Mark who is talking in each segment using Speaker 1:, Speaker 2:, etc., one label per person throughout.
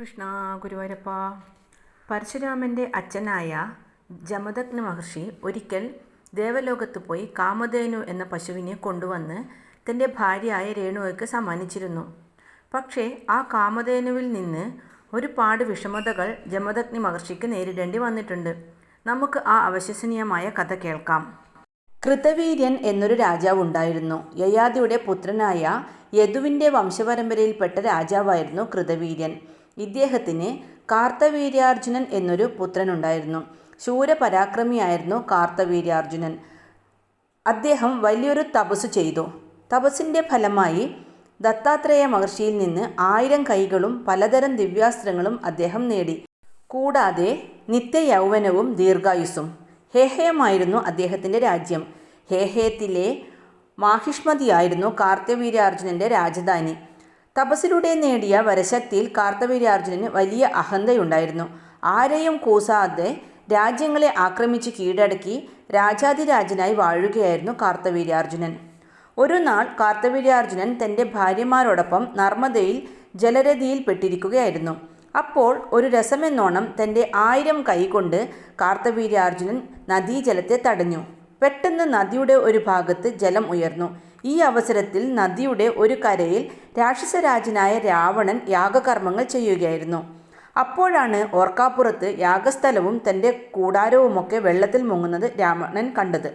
Speaker 1: കൃഷ്ണ ഗുരുവായൂരപ്പ. പരശുരാമന്റെ അച്ഛനായ ജമദഗ്നി മഹർഷി ഒരിക്കൽ ദേവലോകത്ത് പോയി കാമധേനു എന്ന പശുവിനെ കൊണ്ടുവന്ന് തന്റെ ഭാര്യയായ രേണുവയ്ക്ക് സമ്മാനിച്ചിരുന്നു. പക്ഷേ ആ കാമധേനുവിൽ നിന്ന് ഒരുപാട് വിഷമതകൾ ജമദഗ്നി മഹർഷിക്ക് നേരിടേണ്ടി വന്നിട്ടുണ്ട്. നമുക്ക് ആ അവിശ്വസനീയമായ കഥ കേൾക്കാം. കൃതവീര്യൻ എന്നൊരു രാജാവ് ഉണ്ടായിരുന്നു. യയാതിയുടെ പുത്രനായ യദുവിന്റെ വംശപരമ്പരയിൽപ്പെട്ട രാജാവായിരുന്നു കൃതവീര്യൻ. ഇദ്ദേഹത്തിന് കാർത്തവീര്യാർജുനൻ എന്നൊരു പുത്രനുണ്ടായിരുന്നു. ശൂരപരാക്രമിയായിരുന്നു കാർത്തവീര്യാർജുനൻ. അദ്ദേഹം വലിയൊരു തപസ് ചെയ്തു. തപസ്സിന്റെ ഫലമായി ദത്താത്രേയ മഹർഷിയിൽ നിന്ന് ആയിരം കൈകളും പലതരം ദിവ്യാസ്ത്രങ്ങളും അദ്ദേഹം നേടി. കൂടാതെ നിത്യയൗവനവും ദീർഘായുസ്സും. ഹേഹയമായിരുന്നു അദ്ദേഹത്തിന്റെ രാജ്യം. ഹേഹയത്തിലെ മാഹിഷ്മതിയായിരുന്നു കാർത്തവീര്യാർജുനന്റെ രാജധാനി. തപസ്സിലൂടെ നേടിയ വരശക്തിയിൽ കാർത്തവീര്യാർജുനന് വലിയ അഹന്തയുണ്ടായിരുന്നു. ആരെയും കൂസാതെ രാജ്യങ്ങളെ ആക്രമിച്ച് കീഴടക്കി രാജാതിരാജനായി വാഴുകയായിരുന്നു കാർത്തവീര്യാർജുനൻ ഒരു നാൾ കാർത്തവീര്യാർജുനൻ തന്റെ ഭാര്യമാരോടൊപ്പം നർമ്മദയിൽ ജലരതിയിൽ പെട്ടിരിക്കുകയായിരുന്നു. അപ്പോൾ ഒരു രസമെന്നോണം തന്റെ ആയിരം കൈകൊണ്ട് കാർത്തവീര്യാർജുനൻ നദീജലത്തെ തടഞ്ഞു. പെട്ടെന്ന് നദിയുടെ ഒരു ഭാഗത്ത് ജലം ഉയർന്നു. ഈ അവസരത്തിൽ നദിയുടെ ഒരു കരയിൽ രാക്ഷസരാജനായ രാവണൻ യാഗകർമ്മങ്ങൾ ചെയ്യുകയായിരുന്നു. അപ്പോഴാണ് ഓർക്കാപ്പുറത്ത് യാഗസ്ഥലവും തന്റെ കൂടാരവുമൊക്കെ വെള്ളത്തിൽ മുങ്ങുന്നത് രാവണൻ കണ്ടത്.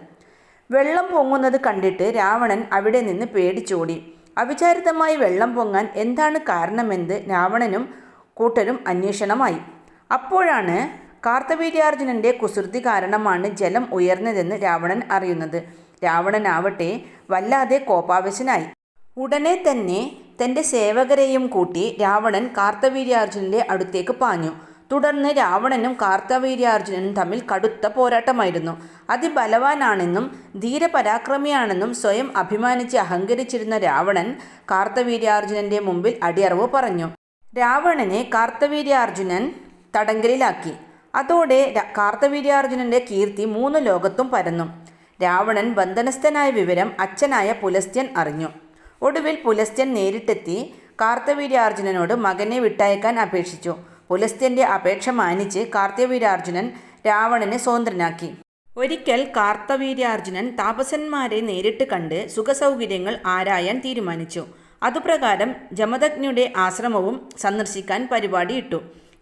Speaker 1: വെള്ളം പൊങ്ങുന്നത് കണ്ടിട്ട് രാവണൻ അവിടെ നിന്ന് പേടിച്ചോടി. അവിചാരിതമായി വെള്ളം പൊങ്ങാൻ എന്താണ് കാരണമെന്ന് രാവണനും കൂട്ടരും അന്വേഷണമായി. അപ്പോഴാണ് കാർത്തവീര്യാർജുനന്റെ കുസൃതി കാരണമാണ് ജലം ഉയർന്നതെന്ന് രാവണൻ അറിയുന്നത്. രാവണനാവട്ടെ വല്ലാതെ കോപാവശനായി ഉടനെ തന്നെ തന്റെ സേവകരെയും കൂട്ടി രാവണൻ കാർത്തവീര്യാർജുനന്റെ അടുത്തേക്ക് പാഞ്ഞു. തുടർന്ന് രാവണനും കാർത്തവീര്യാർജുനനും തമ്മിൽ കടുത്ത പോരാട്ടമായിരുന്നു. അതിബലവാനാണെന്നും ധീരപരാക്രമിയാണെന്നും സ്വയം അഭിമാനിച്ച് അഹങ്കരിച്ചിരുന്ന രാവണൻ കാർത്തവീര്യാർജുനന്റെ മുമ്പിൽ അടിയറവ് പറഞ്ഞു. രാവണനെ കാർത്തവീര്യാർജുനൻ തടങ്കലിലാക്കി. അതോടെ കാർത്തവീര്യാർജുനന്റെ കീർത്തി മൂന്ന് ലോകത്തും പരന്നു. രാവണൻ ബന്ധനസ്ഥനായ വിവരം അച്ഛനായ പുലസ്ത്യൻ അറിഞ്ഞു. ഒടുവിൽ പുലസ്ത്യൻ നേരിട്ടെത്തി കാർത്തവീര്യാർജുനനോട് മകനെ വിട്ടയക്കാൻ അപേക്ഷിച്ചു. പുലസ്ത്യന്റെ അപേക്ഷ മാനിച്ച് കാർത്തവീര്യാർജുനൻ രാവണനെ സ്വതന്ത്രനാക്കി. ഒരിക്കൽ കാർത്തവീര്യാർജുനൻ താപസന്മാരെ നേരിട്ട് കണ്ട് സുഖസൗകര്യങ്ങൾ ആരായാൻ തീരുമാനിച്ചു. അതുപ്രകാരം ജമദഗ്നിയുടെ ആശ്രമവും സന്ദർശിക്കാൻ പരിപാടിയിട്ടു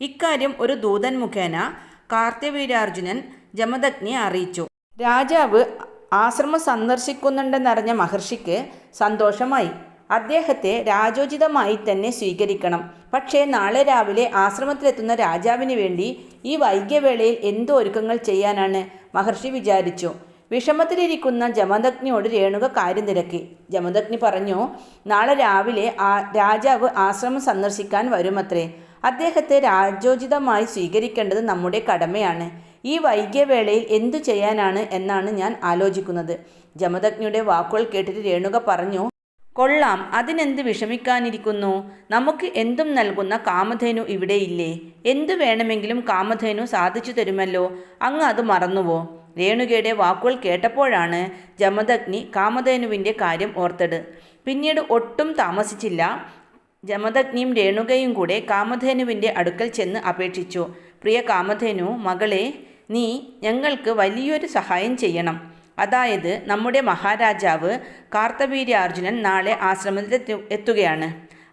Speaker 1: ഇക്കാര്യം ഒരു ദൂതൻ മുഖേന കാർത്തവീര്യാർജുനൻ ജമദഗ്നിയെ അറിയിച്ചു. രാജാവ് ആശ്രമം സന്ദർശിക്കുന്നുണ്ടെന്നറിഞ്ഞ മഹർഷിക്ക് സന്തോഷമായി. അദ്ദേഹത്തെ രാജോചിതമായി തന്നെ സ്വീകരിക്കണം. പക്ഷേ നാളെ രാവിലെ ആശ്രമത്തിലെത്തുന്ന രാജാവിന് വേണ്ടി ഈ വൈകിയവേളയിൽ എന്തോ ഒരുക്കങ്ങൾ ചെയ്യാനാണ് മഹർഷി വിചാരിച്ചു. വിഷമത്തിലിരിക്കുന്ന ജമദഗ്നിയോട് രേണുക കാര്യം തിരക്കി. ജമദഗ്നി പറഞ്ഞു നാളെ രാവിലെ ആ രാജാവ് ആശ്രമം സന്ദർശിക്കാൻ വരുമത്രേ. അദ്ദേഹത്തെ രാജോചിതമായി സ്വീകരിക്കേണ്ടത് നമ്മുടെ കടമയാണ്. ഈ വൈകിയ വേളയിൽ എന്തു ചെയ്യാനാണ് എന്നാണ് ഞാൻ ആലോചിക്കുന്നത്. ജമദഗ്നിയുടെ വാക്കുകൾ കേട്ടിട്ട് രേണുക പറഞ്ഞു കൊള്ളാം അതിനെന്ത് വിഷമിക്കാനിരിക്കുന്നു? നമുക്ക് എന്തും നൽകുന്ന കാമധേനു ഇവിടെയില്ലേ എന്തു വേണമെങ്കിലും കാമധേനു സാധിച്ചു തരുമല്ലോ? അങ്ങ് അത് മറന്നുവോ? രേണുകയുടെ വാക്കുകൾ കേട്ടപ്പോഴാണ് ജമദഗ്നി കാമധേനുവിന്റെ കാര്യം ഓർത്തത്. പിന്നീട് ഒട്ടും താമസിച്ചില്ല. ജമദഗ്നിയും രേണുകയും കൂടെ കാമധേനുവിന്റെ അടുക്കൽ ചെന്ന് അപേക്ഷിച്ചു. പ്രിയ കാമധേനു മകളെ നീ ഞങ്ങൾക്ക് വലിയൊരു സഹായം ചെയ്യണം. അതായത് നമ്മുടെ മഹാരാജാവ് കാർത്തവീര്യാർജുനൻ നാളെ ആശ്രമത്തിൽ എത്തുകയാണ്.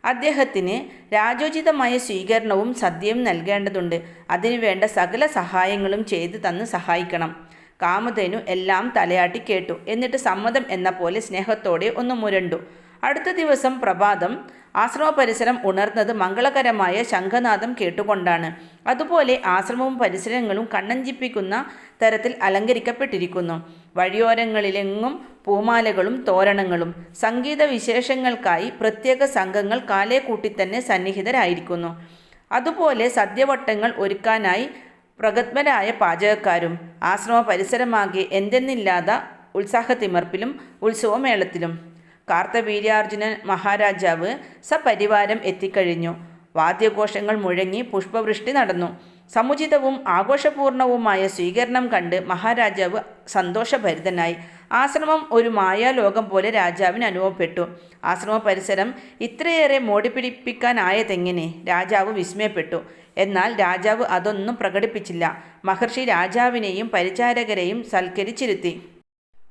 Speaker 1: അദ്ദേഹത്തിന് രാജോചിതമായ സ്വീകരണവും സദ്യയും നൽകേണ്ടതുണ്ട്. അതിനുവേണ്ട സകല സഹായങ്ങളും ചെയ്തു തന്ന് സഹായിക്കണം. കാമധേനു എല്ലാം തലയാട്ടി കേട്ടു. എന്നിട്ട് സമ്മതം എന്ന പോലെ സ്നേഹത്തോടെ ഒന്ന് മുരണ്ടു. അടുത്ത ദിവസം പ്രഭാതം ആശ്രമ പരിസരം ഉണർന്നത് മംഗളകരമായ ശംഖനാഥം കേട്ടുകൊണ്ടാണ്. അതുപോലെ ആശ്രമവും പരിസരങ്ങളും കണ്ണഞ്ചിപ്പിക്കുന്ന തരത്തിൽ അലങ്കരിക്കപ്പെട്ടിരിക്കുന്നു. വഴിയോരങ്ങളിലെങ്ങും പൂമാലകളും തോരണങ്ങളും സംഗീത വിശേഷങ്ങൾക്കായി പ്രത്യേക സംഘങ്ങൾ കാലേ കൂട്ടി തന്നെ സന്നിഹിതരായിരിക്കുന്നു. അതുപോലെ സദ്യവട്ടങ്ങൾ ഒരുക്കാനായി പ്രഗത്ഭരായ പാചകക്കാരും ആശ്രമ പരിസരമാകെ എന്തെന്നില്ലാത്ത ഉത്സാഹത്തിമർപ്പിലും ഉത്സവമേളത്തിലും. കാർത്തവീര്യാർജുന മഹാരാജാവ് സപരിവാരം എത്തിക്കഴിഞ്ഞു. വാദ്യഘോഷങ്ങൾ മുഴങ്ങി പുഷ്പവൃഷ്ടി നടന്നു. സമുചിതവും ആഘോഷപൂർണവുമായ സ്വീകരണം കണ്ട് മഹാരാജാവ് സന്തോഷഭരിതനായി. ആശ്രമം ഒരു മായാലോകം പോലെ രാജാവിന് അനുഭവപ്പെട്ടു. ആശ്രമ പരിസരം ഇത്രയേറെ മോടിപ്പിടിപ്പിക്കാനായതെങ്ങനെ? രാജാവ് വിസ്മയപ്പെട്ടു. എന്നാൽ രാജാവ് അതൊന്നും പ്രകടിപ്പിച്ചില്ല. മഹർഷി രാജാവിനെയും പരിചാരകരെയും സൽക്കരിച്ചിരുത്തി.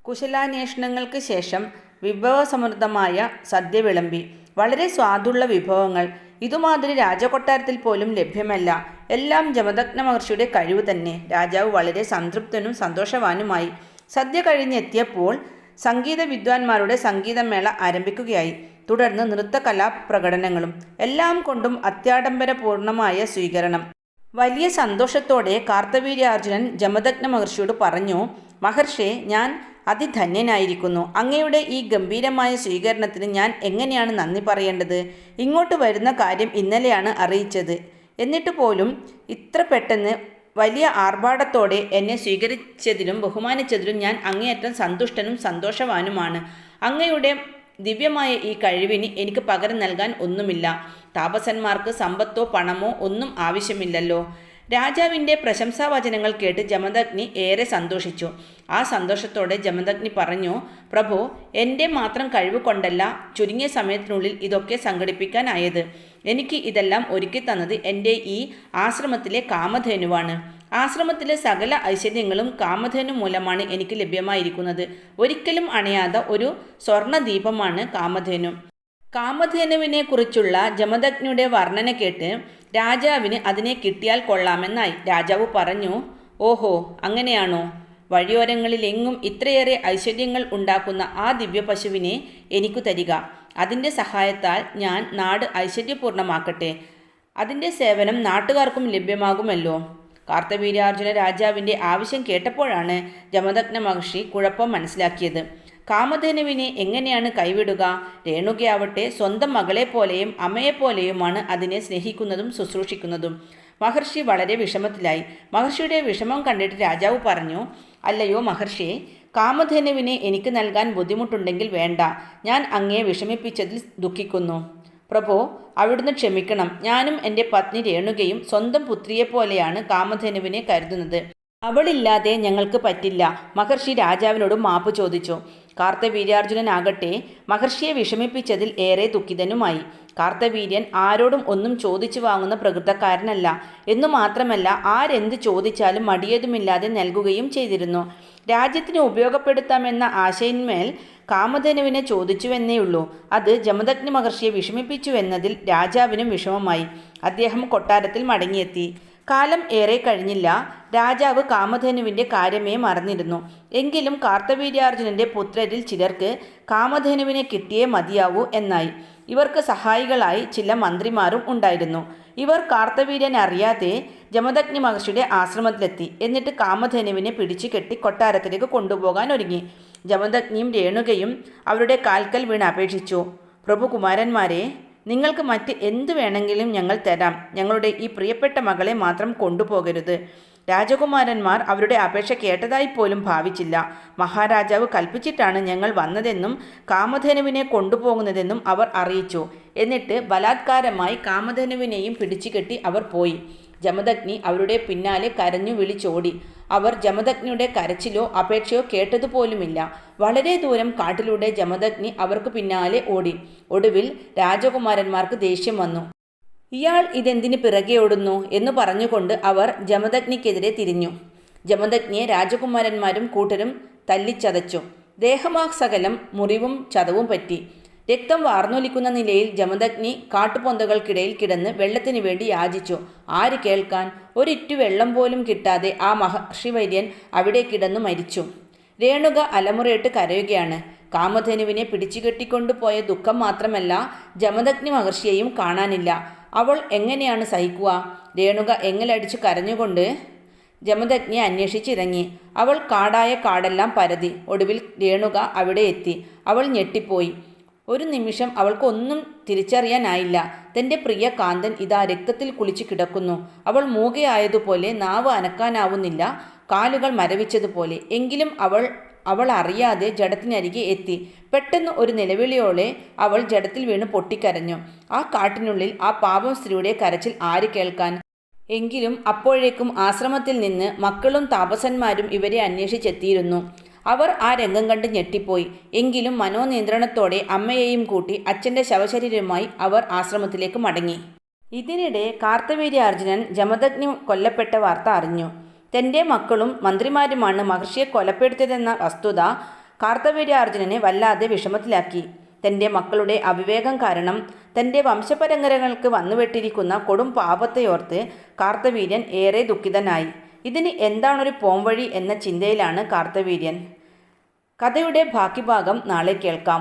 Speaker 1: കുശലാന്വേഷണങ്ങൾക്ക് ശേഷം വിഭവസമൃദ്ധമായ സദ്യ വിളമ്പി വളരെ സ്വാദുള്ള വിഭവങ്ങൾ. ഇതുമാതിരി രാജകൊട്ടാരത്തിൽ പോലും ലഭ്യമല്ല. എല്ലാം ജമദഗ്ന മഹർഷിയുടെ കഴിവ് തന്നെ. രാജാവ് വളരെ സംതൃപ്തനും സന്തോഷവാനുമായി സദ്യ കഴിഞ്ഞെത്തിയപ്പോൾ സംഗീത വിദ്വാൻമാരുടെ സംഗീതമേള ആരംഭിക്കുകയായി. തുടർന്ന് നൃത്തകലാ പ്രകടനങ്ങളും എല്ലാം കൊണ്ടും അത്യാഡംബരപൂർണമായ സ്വീകരണം. വലിയ സന്തോഷത്തോടെ കാർത്തവീര്യാർജുനൻ ജമദഗ്ന മഹർഷിയോട് പറഞ്ഞു മഹർഷേ ഞാൻ അതിധന്യനായിരിക്കുന്നു. അങ്ങയുടെ ഈ ഗംഭീരമായ സ്വീകരണത്തിന് ഞാൻ എങ്ങനെയാണ് നന്ദി പറയേണ്ടത്? ഇങ്ങോട്ട് വരുന്ന കാര്യം ഇന്നലെയാണ് അറിയിച്ചത്. എന്നിട്ട് പോലും ഇത്ര പെട്ടെന്ന് വലിയ ആർഭാടത്തോടെ എന്നെ സ്വീകരിച്ചതിലും ബഹുമാനിച്ചതിലും ഞാൻ അങ്ങേയറ്റം സന്തുഷ്ടനും സന്തോഷവാനുമാണ്. അങ്ങയുടെ ദിവ്യമായ ഈ കഴിവിന് എനിക്ക് പകരം നൽകാൻ ഒന്നുമില്ല. താപസന്മാർക്ക് സമ്പത്തോ പണമോ ഒന്നും ആവശ്യമില്ലല്ലോ. രാജാവിന്റെ പ്രശംസാവചനങ്ങൾ കേട്ട് ജമദഗ്നി ഏറെ സന്തോഷിച്ചു. ആ സന്തോഷത്തോടെ ജമദഗ്നി പറഞ്ഞു പ്രഭു എന്റെ മാത്രം കഴിവ് കൊണ്ടല്ല ചുരുങ്ങിയ സമയത്തിനുള്ളിൽ ഇതൊക്കെ സംഘടിപ്പിക്കാനായത്. എനിക്ക് ഇതെല്ലാം ഒരുക്കി തന്നത് എന്റെ ഈ ആശ്രമത്തിലെ കാമധേനുവാണ്. ആശ്രമത്തിലെ സകല ഐശ്വര്യങ്ങളും കാമധേനു മൂലമാണ് എനിക്ക് ലഭ്യമായിരിക്കുന്നത്. ഒരിക്കലും അണയാത്ത ഒരു സ്വർണദീപമാണ് കാമധേനു. കാമധേനുവിനെ കുറിച്ചുള്ള ജമദഗ്നിയുടെ വർണന കേട്ട് രാജാവിന് അതിനെ കിട്ടിയാൽ കൊള്ളാമെന്നായി രാജാവ് പറഞ്ഞു ഓഹോ അങ്ങനെയാണോ? വഴിയോരങ്ങളിലെങ്ങും ഇത്രയേറെ ഐശ്വര്യങ്ങൾ ഉണ്ടാക്കുന്ന ആ ദിവ്യ പശുവിനെ എനിക്കു തരിക. അതിന്റെ സഹായത്താൽ ഞാൻ നാട് ഐശ്വര്യപൂർണമാക്കട്ടെ അതിന്റെ സേവനം നാട്ടുകാർക്കും ലഭ്യമാകുമല്ലോ. കാർത്തവീര്യാർജുന രാജാവിന്റെ ആവശ്യം കേട്ടപ്പോഴാണ് ജമദഗ്ന മഹർഷി കുഴപ്പം മനസ്സിലാക്കിയത്. കാമധേനുവിനെ എങ്ങനെയാണ് കൈവിടുക? രേണുകയാവട്ടെ സ്വന്തം മകളെപ്പോലെയും അമ്മയെപ്പോലെയുമാണ് അതിനെ സ്നേഹിക്കുന്നതും ശുശ്രൂഷിക്കുന്നതും. മഹർഷി വളരെ വിഷമത്തിലായി. മഹർഷിയുടെ വിഷമം കണ്ടിട്ട് രാജാവ് പറഞ്ഞു അല്ലയോ മഹർഷിയെ കാമധേനുവിനെ എനിക്ക് നൽകാൻ ബുദ്ധിമുട്ടുണ്ടെങ്കിൽ വേണ്ട. ഞാൻ അങ്ങയെ വിഷമിപ്പിച്ചതിൽ ദുഃഖിക്കുന്നു. പ്രഭോ അവിടുന്ന് ക്ഷമിക്കണം. ഞാനും എന്റെ പത്നി രേണുകയും സ്വന്തം പുത്രിയെപ്പോലെയാണ് കാമധേനുവിനെ കരുതുന്നത്. അവളില്ലാതെ ഞങ്ങൾക്ക് പറ്റില്ല. മഹർഷി രാജാവിനോട് മാപ്പ് ചോദിച്ചു. കാർത്തവീര്യാർജുനനാകട്ടെ മഹർഷിയെ വിഷമിപ്പിച്ചതിൽ ഏറെ ദുഃഖിതനുമായി. കാർത്തവീര്യൻ ആരോടും ഒന്നും ചോദിച്ചു വാങ്ങുന്ന പ്രകൃതക്കാരനല്ല. എന്നു മാത്രമല്ല ആരെന്ത് ചോദിച്ചാലും മടിയതുമില്ലാതെ നൽകുകയും ചെയ്തിരുന്നു. രാജ്യത്തിന് ഉപയോഗപ്പെടുത്താമെന്ന ആശയിന്മേൽ കാമധേനുവിനെ ചോദിച്ചുവെന്നേയുള്ളൂ. അത് ജമദഗ്നി മഹർഷിയെ വിഷമിപ്പിച്ചുവെന്നതിൽ രാജാവിനും വിഷമമായി. അദ്ദേഹം കൊട്ടാരത്തിൽ മടങ്ങിയെത്തി. കാലം ഏറെ കഴിഞ്ഞില്ല. രാജാവ് കാമധേനുവിന്റെ കാര്യമേ മറന്നിരുന്നു. എങ്കിലും കാർത്തവീര്യാർജുനന്റെ പുത്രരിൽ ചിലർക്ക് കാമധേനുവിനെ കിട്ടിയേ മതിയാവൂ എന്നായി. ഇവർക്ക് സഹായികളായി ചില മന്ത്രിമാരും ഉണ്ടായിരുന്നു. ഇവർ കാർത്തവീര്യൻ അറിയാതെ ജമദഗ്നി മഹർഷിയുടെ ആശ്രമത്തിലെത്തി. എന്നിട്ട് കാമധേനുവിനെ പിടിച്ചു കെട്ടി കൊട്ടാരത്തിലേക്ക് കൊണ്ടുപോകാൻ ഒരുങ്ങി. ജമദഗ്നിയും രേണുകയും അവരുടെ കാൽക്കൽ വീണ് അപേക്ഷിച്ചു. പ്രഭുകുമാരന്മാരെ നിങ്ങൾക്ക് മറ്റ് എന്തു വേണമെങ്കിലും ഞങ്ങൾ തരാം. ഞങ്ങളുടെ ഈ പ്രിയപ്പെട്ട മകളെ മാത്രം കൊണ്ടുപോകരുത്. രാജകുമാരന്മാർ അവരുടെ അപേക്ഷ കേട്ടതായി പോലും ഭാവിച്ചില്ല. മഹാരാജാവ് കൽപ്പിച്ചിട്ടാണ് ഞങ്ങൾ വന്നതെന്നും കാമധേനുവിനെ കൊണ്ടുപോകുന്നതെന്നും അവർ അറിയിച്ചു. എന്നിട്ട് ബലാത്കാരമായി കാമധേനുവിനെയും പിടിച്ചുകെട്ടി അവർ പോയി. ജമദഗ്നി അവരുടെ പിന്നാലെ കരഞ്ഞു വിളിച്ചോടി. അവർ ജമദഗ്നിയുടെ കരച്ചിലോ അപേക്ഷയോ കേട്ടതുപോലുമില്ല. വളരെ ദൂരം കാട്ടിലൂടെ ജമദഗ്നി അവർക്ക് പിന്നാലെ ഓടി. ഒടുവിൽ രാജകുമാരന്മാർക്ക് ദേഷ്യം വന്നു. ഇയാൾ ഇതെന്തിന് പിറകെ ഓടുന്നു? എന്ന് പറഞ്ഞുകൊണ്ട് അവർ ജമദഗ്നിക്കെതിരെ തിരിഞ്ഞു. ജമദഗ്നിയെ രാജകുമാരന്മാരും കൂട്ടരും തല്ലിച്ചതച്ചു. ദേഹമാസകലം മുറിവും ചതവും പറ്റി. രക്തം വാർന്നൊലിക്കുന്ന നിലയിൽ ജമദഗ്നി കാട്ടുപൊന്തകൾക്കിടയിൽ കിടന്ന് വെള്ളത്തിനു വേണ്ടി യാചിച്ചു. ആര് കേൾക്കാൻ? ഒരിറ്റു വെള്ളം പോലും കിട്ടാതെ ആ മഹർഷി വര്യൻ അവിടെ കിടന്നു മരിച്ചു. രേണുക അലമുറയിട്ട് കരയുകയാണ്. കാമധേനുവിനെ പിടിച്ചുകെട്ടിക്കൊണ്ടുപോയ ദുഃഖം മാത്രമല്ല ജമദഗ്നി മഹർഷിയെയും കാണാനില്ല. അവൾ എങ്ങനെയാണ് സഹിക്കുക? രേണുക എങ്ങലടിച്ചു കരഞ്ഞുകൊണ്ട് ജമദഗ്നിയെ അന്വേഷിച്ചിറങ്ങി. അവൾ കാടായ കാടെല്ലാം പരതി. ഒടുവിൽ രേണുക അവിടെ എത്തി. അവൾ ഞെട്ടിപ്പോയി. ഒരു നിമിഷം അവൾക്കൊന്നും തിരിച്ചറിയാനായില്ല. തന്റെ പ്രിയ കാന്തൻ ഇതാ രക്തത്തിൽ കുളിച്ചു കിടക്കുന്നു. അവൾ മൂകയായതുപോലെ നാവ് അനക്കാനാവുന്നില്ല. കാലുകൾ മരവിച്ചതുപോലെ. എങ്കിലും അവൾ അവൾ അറിയാതെ ജഡത്തിനരികെ എത്തി. പെട്ടെന്ന് ഒരു നിലവിളിയോടെ അവൾ ജഡത്തിൽ വീണ് പൊട്ടിക്കരഞ്ഞു. ആ കാട്ടിനുള്ളിൽ ആ പാപം സ്ത്രീയുടെ കരച്ചിൽ ആര് കേൾക്കാൻ? എങ്കിലും അപ്പോഴേക്കും ആശ്രമത്തിൽ നിന്ന് മക്കളും താപസന്മാരും ഇവരെ അന്വേഷിച്ചെത്തിയിരുന്നു. അവർ ആ രംഗം കണ്ട് ഞെട്ടിപ്പോയി. എങ്കിലും മനോനിയന്ത്രണത്തോടെ അമ്മയെയും കൂട്ടി അച്ഛന്റെ ശവശരീരമായി അവർ ആശ്രമത്തിലേക്ക് മടങ്ങി. ഇതിനിടെ കാർത്തവീര്യാർജുനൻ ജമദഗ്നി കൊല്ലപ്പെട്ട വാർത്ത അറിഞ്ഞു. തന്റെ മക്കളും മന്ത്രിമാരുമാണ് മഹർഷിയെ കൊലപ്പെടുത്തിയതെന്ന വസ്തുത കാർത്തവീര്യാർജുനനെ വല്ലാതെ വിഷമത്തിലാക്കി. തന്റെ മക്കളുടെ അവിവേകം കാരണം തന്റെ വംശപരമ്പരകൾക്ക് വന്നുവിട്ടിരിക്കുന്ന കൊടും പാപത്തെയോർത്ത് കാർത്തവീര്യൻ ഏറെ ദുഃഖിതനായി. ഇതിന് എന്താണൊരു പോംവഴി എന്ന ചിന്തയിലാണ് കാർത്തവീര്യൻ. കഥയുടെ ബാക്കി ഭാഗം നാളെ കേൾക്കാം